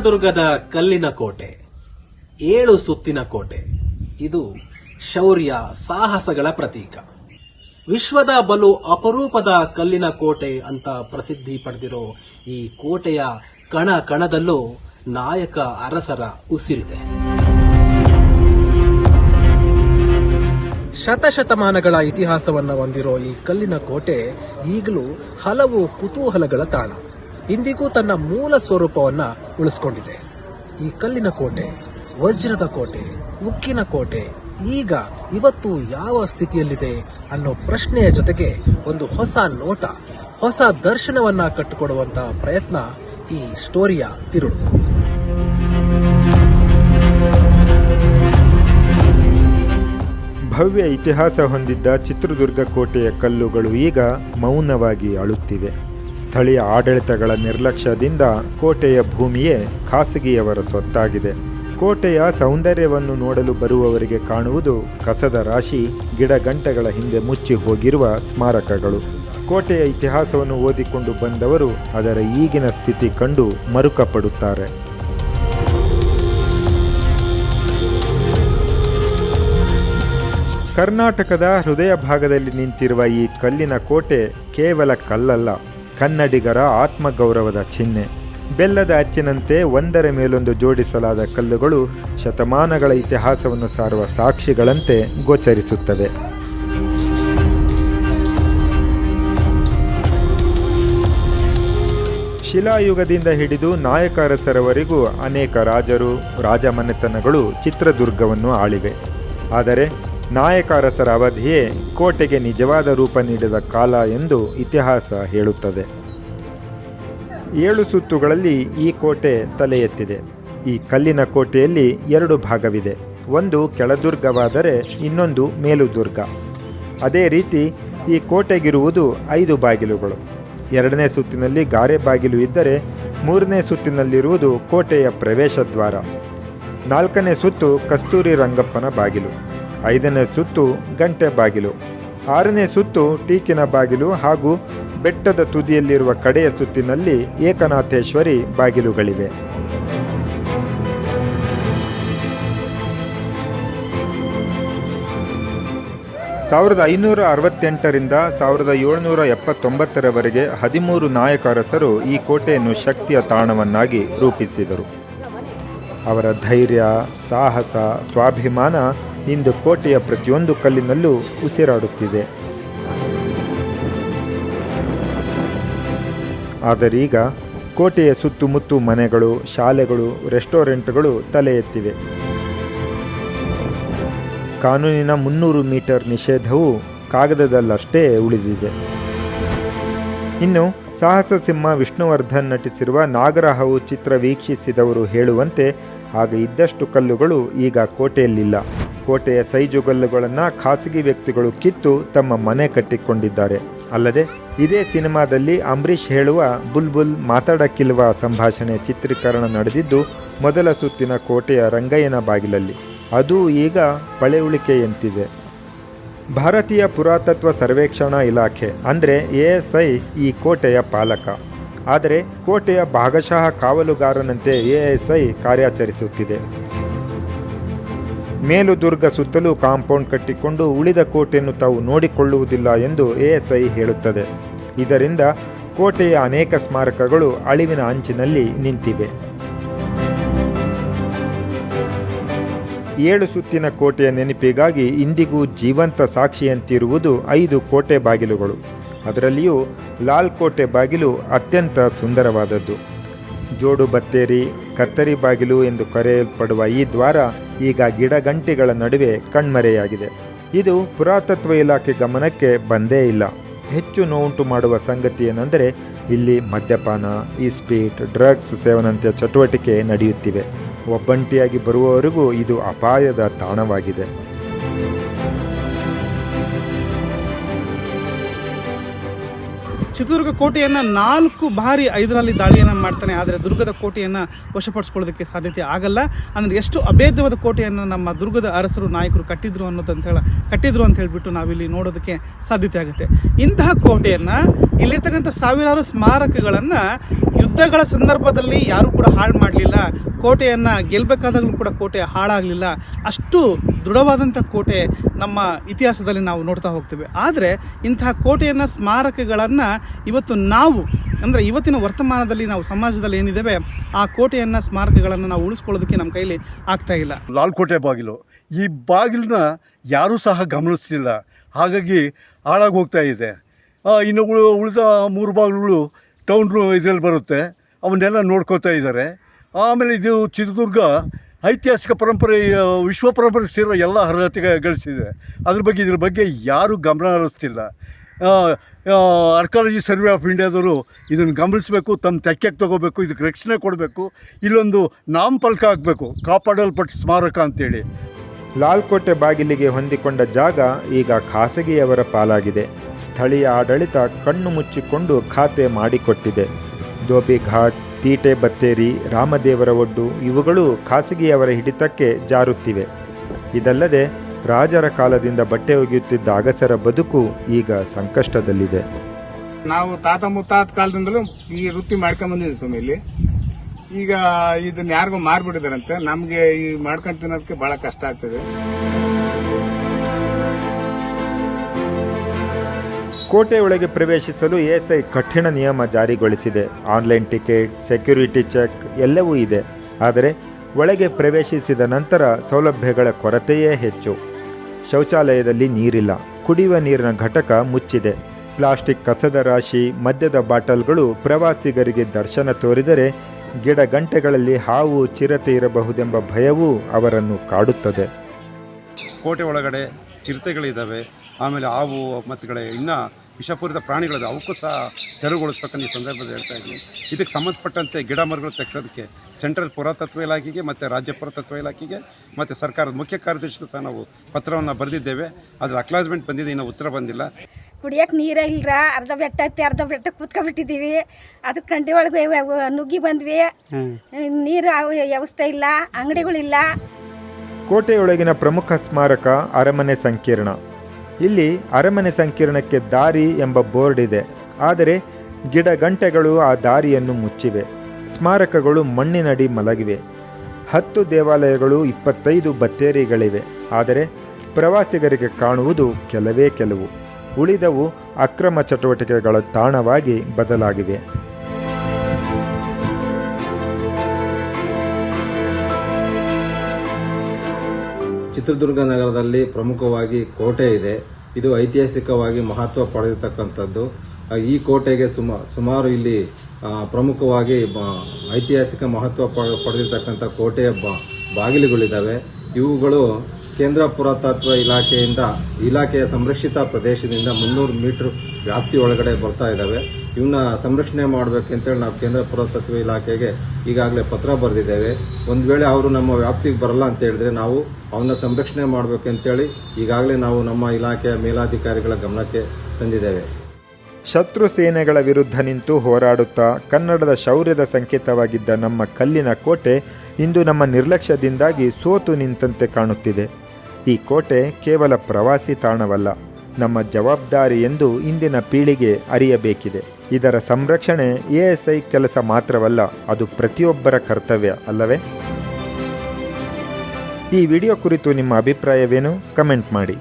ಚಿತ್ರದುರ್ಗದ ಕಲ್ಲಿನ ಕೋಟೆ, ಏಳು ಸುತ್ತಿನ ಕೋಟೆ. ಇದು ಶೌರ್ಯ ಸಾಹಸಗಳ ಪ್ರತೀಕ. ವಿಶ್ವದ ಬಲು ಅಪರೂಪದ ಕಲ್ಲಿನ ಕೋಟೆ ಅಂತ ಪ್ರಸಿದ್ಧಿ ಪಡೆದಿರೋ ಈ ಕೋಟೆಯ ಕಣ ಕಣದಲ್ಲೂ ನಾಯಕ ಅರಸರ ಉಸಿರಿದೆ. ಶತಶತಮಾನಗಳ ಇತಿಹಾಸವನ್ನು ಹೊಂದಿರೋ ಈ ಕಲ್ಲಿನ ಕೋಟೆ ಈಗಲೂ ಹಲವು ಕುತೂಹಲಗಳ ತಾಣ. ಇಂದಿಗೂ ತನ್ನ ಮೂಲ ಸ್ವರೂಪವನ್ನು ಉಳಿಸ್ಕೊಂಡಿದೆ. ಈ ಕಲ್ಲಿನ ಕೋಟೆ, ವಜ್ರದ ಕೋಟೆ, ಉಕ್ಕಿನ ಕೋಟೆ, ಈಗ ಇವತ್ತು ಯಾವ ಸ್ಥಿತಿಯಲ್ಲಿದೆ ಅನ್ನೋ ಪ್ರಶ್ನೆಯ ಜೊತೆಗೆ ಒಂದು ಹೊಸ ನೋಟ, ಹೊಸ ದರ್ಶನವನ್ನ ಕಟ್ಟಿಕೊಡುವಂತಹ ಪ್ರಯತ್ನ ಈ ಸ್ಟೋರಿಯ ತಿರುಳು. ಭವ್ಯ ಇತಿಹಾಸ ಹೊಂದಿದ್ದ ಚಿತ್ರದುರ್ಗ ಕೋಟೆಯ ಕಲ್ಲುಗಳು ಈಗ ಮೌನವಾಗಿ ಅಳುತ್ತಿವೆ. ಸ್ಥಳೀಯ ಆಡಳಿತಗಳ ನಿರ್ಲಕ್ಷ್ಯದಿಂದ ಕೋಟೆಯ ಭೂಮಿಯೇ ಖಾಸಗಿಯವರ ಸೊತ್ತಾಗಿದೆ ಕೋಟೆಯ ಸೌಂದರ್ಯವನ್ನು ನೋಡಲು ಬರುವವರಿಗೆ ಕಾಣುವುದು ಕಸದ ರಾಶಿ ಗಿಡಗಂಟೆಗಳ ಹಿಂದೆ ಮುಚ್ಚಿ ಹೋಗಿರುವ ಸ್ಮಾರಕಗಳು. ಕೋಟೆಯ ಇತಿಹಾಸವನ್ನು ಓದಿಕೊಂಡು ಬಂದವರು ಅದರ ಈಗಿನ ಸ್ಥಿತಿ ಕಂಡು ಮರುಕಪಡುತ್ತಾರೆ. ಕರ್ನಾಟಕದ ಹೃದಯ ಭಾಗದಲ್ಲಿ ನಿಂತಿರುವ ಈ ಕಲ್ಲಿನ ಕೋಟೆ ಕೇವಲ ಕಲ್ಲಲ್ಲ. ಕನ್ನಡಿಗರ ಆತ್ಮಗೌರವದ ಚಿಹ್ನೆ. ಬೆಲ್ಲದ ಅಚ್ಚಿನಂತೆ ಒಂದರ ಮೇಲೊಂದು ಜೋಡಿಸಲಾದ ಕಲ್ಲುಗಳು ಶತಮಾನಗಳ ಇತಿಹಾಸವನ್ನು ಸಾರುವ ಸಾಕ್ಷಿಗಳಂತೆ ಗೋಚರಿಸುತ್ತವೆ. ಶಿಲಾಯುಗದಿಂದ ಹಿಡಿದು ನಾಯಕರಸರವರೆಗೂ ಅನೇಕ ರಾಜರು, ರಾಜಮನೆತನಗಳು ಚಿತ್ರದುರ್ಗವನ್ನು ಆಳಿವೆ. ಆದರೆ ನಾಯಕ ಅರಸರ ಅವಧಿಯೇ ಕೋಟೆಗೆ ನಿಜವಾದ ರೂಪ ನೀಡಿದ ಕಾಲ ಎಂದು ಇತಿಹಾಸ ಹೇಳುತ್ತದೆ. ಏಳು ಸುತ್ತುಗಳಲ್ಲಿ ಈ ಕೋಟೆ ತಲೆ ಎತ್ತಿದೆ ಈ ಕಲ್ಲಿನ ಕೋಟೆಯಲ್ಲಿ ಎರಡು ಭಾಗವಿದೆ. ಒಂದು ಕೆಳದುರ್ಗವಾದರೆ ಇನ್ನೊಂದು ಮೇಲುದುರ್ಗ. ಅದೇ ರೀತಿ ಈ ಕೋಟೆಗಿರುವುದು ಐದು ಬಾಗಿಲುಗಳು. ಎರಡನೇ ಸುತ್ತಿನಲ್ಲಿ ಗಾರೆ ಬಾಗಿಲು ಇದ್ದರೆ ಮೂರನೇ ಸುತ್ತಿನಲ್ಲಿರುವುದು ಕೋಟೆಯ ಪ್ರವೇಶ ದ್ವಾರ. ನಾಲ್ಕನೇ ಸುತ್ತು ಕಸ್ತೂರಿ ರಂಗಪ್ಪನ ಬಾಗಿಲು. ಐದನೇ ಸುತ್ತು ಗಂಟೆ ಬಾಗಿಲು. ಆರನೇ ಸುತ್ತು ಟೀಕಿನ ಬಾಗಿಲು ಹಾಗೂ ಬೆಟ್ಟದ ತುದಿಯಲ್ಲಿರುವ ಕಡೆಯ ಸುತ್ತಿನಲ್ಲಿ ಏಕನಾಥೇಶ್ವರಿ ಬಾಗಿಲುಗಳಿವೆ. ಸಾವಿರದ ಐನೂರ ಅರವತ್ತೆಂಟರಿಂದ ಸಾವಿರದ ಏಳುನೂರ ಎಪ್ಪತ್ತೊಂಬತ್ತರವರೆಗೆ ಹದಿಮೂರು ನಾಯಕರಸರು ಈ ಕೋಟೆಯನ್ನು ಶಕ್ತಿಯ ತಾಣವನ್ನಾಗಿ ರೂಪಿಸಿದರು. ಅವರ ಧೈರ್ಯ, ಸಾಹಸ, ಸ್ವಾಭಿಮಾನ ಇಂದು ಕೋಟೆಯ ಪ್ರತಿಯೊಂದು ಕಲ್ಲಿನಲ್ಲೂ ಉಸಿರಾಡುತ್ತಿದೆ. ಆದರೀಗ ಕೋಟೆಯ ಸುತ್ತಮುತ್ತ ಮನೆಗಳು, ಶಾಲೆಗಳು, ರೆಸ್ಟೋರೆಂಟ್ಗಳು ತಲೆ ಎತ್ತಿವೆ. ಕಾನೂನಿನ ಮುನ್ನೂರು ಮೀಟರ್ ನಿಷೇಧವು ಕಾಗದದಲ್ಲಷ್ಟೇ ಉಳಿದಿದೆ. ಇನ್ನು ಸಾಹಸ ಸಿಂಹ ವಿಷ್ಣುವರ್ಧನ್ ನಟಿಸಿರುವ ನಾಗರಹವು ಚಿತ್ರ ವೀಕ್ಷಿಸಿದವರು ಹೇಳುವಂತೆ, ಆಗ ಇದ್ದಷ್ಟು ಕಲ್ಲುಗಳು ಈಗ ಕೋಟೆಯಲ್ಲಿಲ್ಲ. ಕೋಟೆಯ ಸೈಜುಗಲ್ಲುಗಳನ್ನು ಖಾಸಗಿ ವ್ಯಕ್ತಿಗಳು ಕಿತ್ತು ತಮ್ಮ ಮನೆ ಕಟ್ಟಿಕೊಂಡಿದ್ದಾರೆ. ಅಲ್ಲದೆ, ಇದೇ ಸಿನಿಮಾದಲ್ಲಿ ಅಂಬರೀಷ್ ಹೇಳುವ ಬುಲ್ಬುಲ್ ಮಾತಾಡಕ್ಕಿಲ್ವ ಸಂಭಾಷಣೆ ಚಿತ್ರೀಕರಣ ನಡೆದಿದ್ದು ಮೊದಲ ಸುತ್ತಿನ ಕೋಟೆಯ ರಂಗಯ್ಯನ ಬಾಗಿಲಲ್ಲಿ. ಅದು ಈಗ ಪಳೆಯುಳಿಕೆಯಂತಿದೆ ಭಾರತೀಯ ಪುರಾತತ್ವ ಸರ್ವೇಕ್ಷಣಾ ಇಲಾಖೆ ಅಂದರೆ ಎಎಸ್ಐ ಈ ಕೋಟೆಯ ಪಾಲಕ. ಆದರೆ, ಕೋಟೆಯ ಭಾಗಶಃ ಕಾವಲುಗಾರನಂತೆ ಎಎಸ್ಐ ಕಾರ್ಯಾಚರಿಸುತ್ತಿದೆ. ಮೇಲುದುರ್ಗ ಸುತ್ತಲೂ ಕಾಂಪೌಂಡ್ ಕಟ್ಟಿಕೊಂಡು ಉಳಿದ ಕೋಟೆಯನ್ನು ತಾವು ನೋಡಿಕೊಳ್ಳುವುದಿಲ್ಲ ಎಂದು ಎಎಸ್ಐ ಹೇಳುತ್ತದೆ. ಇದರಿಂದ ಕೋಟೆಯ ಅನೇಕ ಸ್ಮಾರಕಗಳು ಅಳಿವಿನ ಅಂಚಿನಲ್ಲಿ ನಿಂತಿವೆ. ಏಳು ಸುತ್ತಿನ ಕೋಟೆಯ ನೆನಪಿಗಾಗಿ ಇಂದಿಗೂ ಜೀವಂತ ಸಾಕ್ಷಿಯಂತಿರುವುದು ಐದು ಕೋಟೆ ಬಾಗಿಲುಗಳು. ಅದರಲ್ಲಿಯೂ ಲಾಲ್ ಕೋಟೆ ಬಾಗಿಲು ಅತ್ಯಂತ ಸುಂದರವಾದದ್ದು. ಜೋಡು ಬತ್ತೇರಿ ಕತ್ತರಿ ಬಾಗಿಲು ಎಂದು ಕರೆಯಲ್ಪಡುವ ಈ ದ್ವಾರ ಈಗ ಗಿಡಗಂಟಿಗಳ ನಡುವೆ ಕಣ್ಮರೆಯಾಗಿದೆ. ಇದು ಪುರಾತತ್ವ ಇಲಾಖೆ ಗಮನಕ್ಕೆ ಬಂದೇ ಇಲ್ಲ. ಹೆಚ್ಚು ನೋವುಂಟು ಮಾಡುವ ಸಂಗತಿ ಏನೆಂದರೆ, ಇಲ್ಲಿ ಮದ್ಯಪಾನ, ಇಸ್ಪೀಟ್, ಡ್ರಗ್ಸ್ ಸೇವನಂತೆ ಚಟುವಟಿಕೆ ನಡೆಯುತ್ತಿವೆ. ಒಬ್ಬಂಟಿಯಾಗಿ ಬರುವವರೆಗೂ ಇದು ಅಪಾಯದ ತಾಣವಾಗಿದೆ. ಚಿತ್ರದುರ್ಗ ಕೋಟೆಯನ್ನು ನಾಲ್ಕು ಬಾರಿ ಐದರಲ್ಲಿ ದಾಳಿಯನ್ನು ಮಾಡ್ತಾನೆ. ಆದರೆ ದುರ್ಗದ ಕೋಟೆಯನ್ನು ವಶಪಡಿಸ್ಕೊಳ್ಳೋದಕ್ಕೆ ಸಾಧ್ಯತೆ ಆಗಲ್ಲ. ಅಂದರೆ ಎಷ್ಟು ಅಭೇದ್ಯವಾದ ಕೋಟೆಯನ್ನು ನಮ್ಮ ದುರ್ಗದ ಅರಸರು, ನಾಯಕರು ಕಟ್ಟಿದ್ರು ಅನ್ನೋದಂತ ಹೇಳ ಕಟ್ಟಿದ್ರು ಅಂತ ಹೇಳಿಬಿಟ್ಟು ನಾವಿಲ್ಲಿ ನೋಡೋದಕ್ಕೆ ಸಾಧ್ಯತೆ ಆಗುತ್ತೆ. ಇಂತಹ ಕೋಟೆಯನ್ನು ಇಲ್ಲಿರ್ತಕ್ಕಂಥ ಸಾವಿರಾರು ಸ್ಮಾರಕಗಳನ್ನು ಯುದ್ಧಗಳ ಸಂದರ್ಭದಲ್ಲಿ ಯಾರೂ ಕೂಡ ಹಾಳು ಮಾಡಲಿಲ್ಲ. ಕೋಟೆಯನ್ನು ಗೆಲ್ಲಬೇಕಾದಾಗಲೂ ಕೂಡ ಕೋಟೆ ಹಾಳಾಗಲಿಲ್ಲ. ಅಷ್ಟು ದೃಢವಾದಂಥ ಕೋಟೆ ನಮ್ಮ ಇತಿಹಾಸದಲ್ಲಿ ನಾವು ನೋಡ್ತಾ ಹೋಗ್ತೇವೆ. ಆದರೆ ಇಂತಹ ಕೋಟೆಯನ್ನು, ಸ್ಮಾರಕಗಳನ್ನು ಇವತ್ತು ನಾವು, ಅಂದರೆ ಇವತ್ತಿನ ವರ್ತಮಾನದಲ್ಲಿ ನಾವು ಸಮಾಜದಲ್ಲಿ ಏನಿದ್ದೇವೆ ಆ ಕೋಟೆಯನ್ನು ಸ್ಮಾರಕಗಳನ್ನು ನಾವು ಉಳಿಸ್ಕೊಳ್ಳೋದಕ್ಕೆ ನಮ್ಮ ಕೈಲಿ ಆಗ್ತಾ ಇಲ್ಲ. ಲಾಲ್ಕೋಟೆ ಬಾಗಿಲು. ಈ ಬಾಗಿಲನ್ನ ಯಾರೂ ಸಹ ಗಮನಿಸ್ತಿಲ್ಲ ಹಾಗಾಗಿ ಹಾಳಾಗಿ ಹೋಗ್ತಾ ಇದೆ. ಇನ್ನು ಉಳು, ಉಳಿದ ಮೂರು ಬಾಗಿಲುಗಳು ಟೌನ್ ಇದರಲ್ಲಿ ಬರುತ್ತೆ. ಅವನ್ನೆಲ್ಲ ನೋಡ್ಕೋತಾ ಇದ್ದಾರೆ. ಆಮೇಲೆ ಇದು ಚಿತ್ರದುರ್ಗ ಐತಿಹಾಸಿಕ ಪರಂಪರೆ ವಿಶ್ವ ಪರಂಪರೆ ಸೇರೋ ಎಲ್ಲ ಅರ್ಹತೆ ಗಳಿಸಿದೆ ಅದ್ರ ಬಗ್ಗೆ, ಇದ್ರ ಬಗ್ಗೆ ಯಾರೂ ಗಮನ ಹರಿಸ್ತಿಲ್ಲ. ಆರ್ಕಾಲಜಿ ಸರ್ವೆ ಆಫ್ ಇಂಡಿಯಾದವರು ಇದನ್ನು ಗಮನಿಸಬೇಕು, ತಮ್ಮ ತೆಕ್ಕೆಗೆ ತಗೋಬೇಕು, ಇದಕ್ಕೆ ರಕ್ಷಣೆ ಕೊಡಬೇಕು, ಇಲ್ಲೊಂದು ನಾಮಫಲಕ ಆಗಬೇಕು ಕಾಪಾಡಲ್ಪಟ್ಟ ಸ್ಮಾರಕ ಅಂತೇಳಿ. ಲಾಲ್ಕೋಟೆ ಬಾಗಿಲಿಗೆ ಹೊಂದಿಕೊಂಡ ಜಾಗ ಈಗ ಖಾಸಗಿಯವರ ಪಾಲಾಗಿದೆ. ಸ್ಥಳೀಯ ಆಡಳಿತ ಕಣ್ಣು ಮುಚ್ಚಿಕೊಂಡು ಖಾತೆ ಮಾಡಿಕೊಟ್ಟಿದೆ. ಘಾಟ್, ತೀಟೆ ಬತ್ತೇರಿ, ರಾಮದೇವರ ಒಡ್ಡು ಇವುಗಳು ಖಾಸಗಿಯವರ ಹಿಡಿತಕ್ಕೆ ಜಾರುತ್ತಿವೆ. ಇದಲ್ಲದೆ ರಾಜರ ಕಾಲದಿಂದ ಬಟ್ಟೆ ಒಗೆಯುತ್ತಿದ್ದ ಅಗಸರ ಬದುಕು ಈಗ ಸಂಕಷ್ಟದಲ್ಲಿದೆ. ನಾವು ತಾತ ಮುತ್ತಾತ ಕಾಲದಿಂದಲೂ ಈ ವೃತ್ತಿ ಮಾಡ್ಕೊಂಡ್ ಬಂದಿದ್ದೀವಿ ಸ್ವಾಮಿ ಇಲ್ಲಿ. ಈಗ ಇದನ್ನ ಯಾರಿಗೂ ಮಾರ್ಬಿಟ್ಟಿದಾರಂತೆ ನಮಗೆ ಈ ಮಾಡ್ಕೊಂಡು ತಿನ್ನೋದಕ್ಕೆ ಬಹಳ ಕಷ್ಟ ಆಗ್ತದೆ. ಕೋಟೆ ಒಳಗೆ ಪ್ರವೇಶಿಸಲು ಎಎಸ್ಐ ಕಠಿಣ ನಿಯಮ ಜಾರಿಗೊಳಿಸಿದೆ. ಆನ್ಲೈನ್ ಟಿಕೆಟ್ ಸೆಕ್ಯೂರಿಟಿ ಚೆಕ್ ಎಲ್ಲವೂ ಇದೆ. ಆದರೆ ಒಳಗೆ ಪ್ರವೇಶಿಸಿದ ನಂತರ ಸೌಲಭ್ಯಗಳ ಕೊರತೆಯೇ ಹೆಚ್ಚು. ಶೌಚಾಲಯದಲ್ಲಿ ನೀರಿಲ್ಲ. ಕುಡಿಯುವ ನೀರಿನ ಘಟಕ ಮುಚ್ಚಿದೆ. ಪ್ಲಾಸ್ಟಿಕ್ ಕಸದ ರಾಶಿ, ಮದ್ಯದ ಬಾಟಲ್ಗಳು ಪ್ರವಾಸಿಗರಿಗೆ ದರ್ಶನ ತೋರಿದರೆ ಗಿಡ ಗಂಟೆಗಳಲ್ಲಿ ಹಾವು ಚಿರತೆ ಇರಬಹುದೆಂಬ ಭಯವೂ ಅವರನ್ನು ಕಾಡುತ್ತದೆ. ಕೋಟೆ ಒಳಗಡೆ ಚಿರತೆಗಳಿದ್ದಾವೆ ಆಮೇಲೆ ಹಾವು ಮತ್ತುಗಳೇ ಇನ್ನೂ ವಿಷಪೂರಿತ ಪ್ರಾಣಿಗಳಿದೆ ಅವಕ್ಕೂ ಸಹ ತೆರವುಗೊಳಿಸ್ಬೇಕಂತ ಈ ಸಂದರ್ಭದಲ್ಲಿ ಹೇಳ್ತಾ ಇದ್ದೀನಿ. ಇದಕ್ಕೆ ಸಂಬಂಧಪಟ್ಟಂತೆ ಗಿಡ ಮರಗಳು ತೆಗೆಸೋದಕ್ಕೆ ಸೆಂಟ್ರಲ್ ಪುರಾತತ್ವ ಇಲಾಖೆಗೆ ಮತ್ತು ರಾಜ್ಯ ಪುರಾತತ್ವ ಇಲಾಖೆಗೆ ಮತ್ತು ಸರ್ಕಾರದ ಮುಖ್ಯ ಕಾರ್ಯದರ್ಶಿಗೂ ಸಹ ನಾವು ಪತ್ರವನ್ನು ಬರೆದಿದ್ದೇವೆ. ಅದರ ಅಕ್ಲಾಸ್ಮೆಂಟ್ ಬಂದಿದೆ ಇನ್ನೂ ಉತ್ತರ ಬಂದಿಲ್ಲ. ಕುಡಿಯಕ್ಕೆ ನೀರೇ ಇಲ್ಲರ ಅರ್ಧ ಬೆಟ್ಟ ಐತಿ ಅರ್ಧ ಬೆಟ್ಟ ಕೂತ್ಕೊಂಡ್ಬಿಟ್ಟಿದ್ದೀವಿ. ಅದಕ್ಕೆ ಕಂಡಿ ಒಳಗೆ ನುಗ್ಗಿ ಬಂದ್ವಿ. ನೀರು ಅವು ವ್ಯವಸ್ಥೆ ಇಲ್ಲ ಅಂಗಡಿಗಳಿಲ್ಲ. ಕೋಟೆಯೊಳಗಿನ ಪ್ರಮುಖ ಸ್ಮಾರಕ ಅರಮನೆ ಸಂಕೀರ್ಣ. ಇಲ್ಲಿ ಅರಮನೆ ಸಂಕೀರ್ಣಕ್ಕೆ ದಾರಿ ಎಂಬ ಬೋರ್ಡ್ ಇದೆ. ಆದರೆ ಗಿಡ ಗಂಟೆಗಳು ಆ ದಾರಿಯನ್ನು ಮುಚ್ಚಿವೆ. ಸ್ಮಾರಕಗಳು ಮಣ್ಣಿನಡಿ ಮಲಗಿವೆ. ಹತ್ತು ದೇವಾಲಯಗಳು ಇಪ್ಪತ್ತೈದು ಬತ್ತೇರಿಗಳಿವೆ. ಆದರೆ ಪ್ರವಾಸಿಗರಿಗೆ ಕಾಣುವುದು ಕೆಲವೇ ಕೆಲವು. ಉಳಿದವು ಅಕ್ರಮ ಚಟುವಟಿಕೆಗಳ ತಾಣವಾಗಿ ಬದಲಾಗಿವೆ. ಚಿತ್ರದುರ್ಗ ನಗರದಲ್ಲಿ ಪ್ರಮುಖವಾಗಿ ಕೋಟೆ ಇದೆ. ಇದು ಐತಿಹಾಸಿಕವಾಗಿ ಮಹತ್ವ ಪಡೆದಿರ್ತಕ್ಕಂಥದ್ದು. ಈ ಕೋಟೆಗೆ ಸುಮ, ಸುಮಾರು ಇಲ್ಲಿ ಪ್ರಮುಖವಾಗಿ ಐತಿಹಾಸಿಕ ಮಹತ್ವ ಪಡೆದಿರತಕ್ಕಂಥ ಕೋಟೆಯ ಬಾಗಿಲುಗಳಿದ್ದಾವೆ. ಇವುಗಳು ಕೇಂದ್ರ ಪುರಾತತ್ವ ಇಲಾಖೆಯಿಂದ, ಇಲಾಖೆಯ ಸಂರಕ್ಷಿತ ಪ್ರದೇಶದಿಂದ ಮುನ್ನೂರು ಮೀಟರ್ ವ್ಯಾಪ್ತಿಯೊಳಗಡೆ ಬರ್ತಾ ಇದ್ದಾವೆ. ಇವನ್ನ ಸಂರಕ್ಷಣೆ ಮಾಡಬೇಕಂತೇಳಿ ನಾವು ಕೇಂದ್ರ ಪುರಾತತ್ವ ಇಲಾಖೆಗೆ ಈಗಾಗಲೇ ಪತ್ರ ಬರೆದಿದ್ದೇವೆ. ಒಂದು ವೇಳೆ ಅವರು ನಮ್ಮ ವ್ಯಾಪ್ತಿಗೆ ಬರಲ್ಲ ಅಂತ ಹೇಳಿದ್ರೆ ನಾವು ಅವನ್ನ ಸಂರಕ್ಷಣೆ ಮಾಡಬೇಕಂತೇಳಿ ಈಗಾಗಲೇ ನಾವು ನಮ್ಮ ಇಲಾಖೆಯ ಮೇಲಾಧಿಕಾರಿಗಳ ಗಮನಕ್ಕೆ ತಂದಿದ್ದೇವೆ. ಶತ್ರು ಸೇನೆಗಳ ವಿರುದ್ಧ ನಿಂತು ಹೋರಾಡುತ್ತಾ ಕನ್ನಡದ ಶೌರ್ಯದ ಸಂಕೇತವಾಗಿದ್ದ ನಮ್ಮ ಕಲ್ಲಿನ ಕೋಟೆ ಇಂದು ನಮ್ಮ ನಿರ್ಲಕ್ಷ್ಯದಿಂದಾಗಿ ಸೋತು ನಿಂತಂತೆ ಕಾಣುತ್ತಿದೆ. ಈ ಕೋಟೆ ಕೇವಲ ಪ್ರವಾಸಿ ತಾಣವಲ್ಲ, ನಮ್ಮ ಜವಾಬ್ದಾರಿ ಎಂದು ಇಂದಿನ ಪೀಳಿಗೆ ಅರಿಯಬೇಕಿದೆ. ಇದರ ಸಂರಕ್ಷಣೆ ಎಎಸ್ಐ ಕೆಲಸ ಮಾತ್ರವಲ್ಲ, ಅದು ಪ್ರತಿಯೊಬ್ಬರ ಕರ್ತವ್ಯ, ಅಲ್ಲವೇ? ಈ ವಿಡಿಯೋ ಕುರಿತು ನಿಮ್ಮ ಅಭಿಪ್ರಾಯವೇನು? ಕಮೆಂಟ್ ಮಾಡಿ.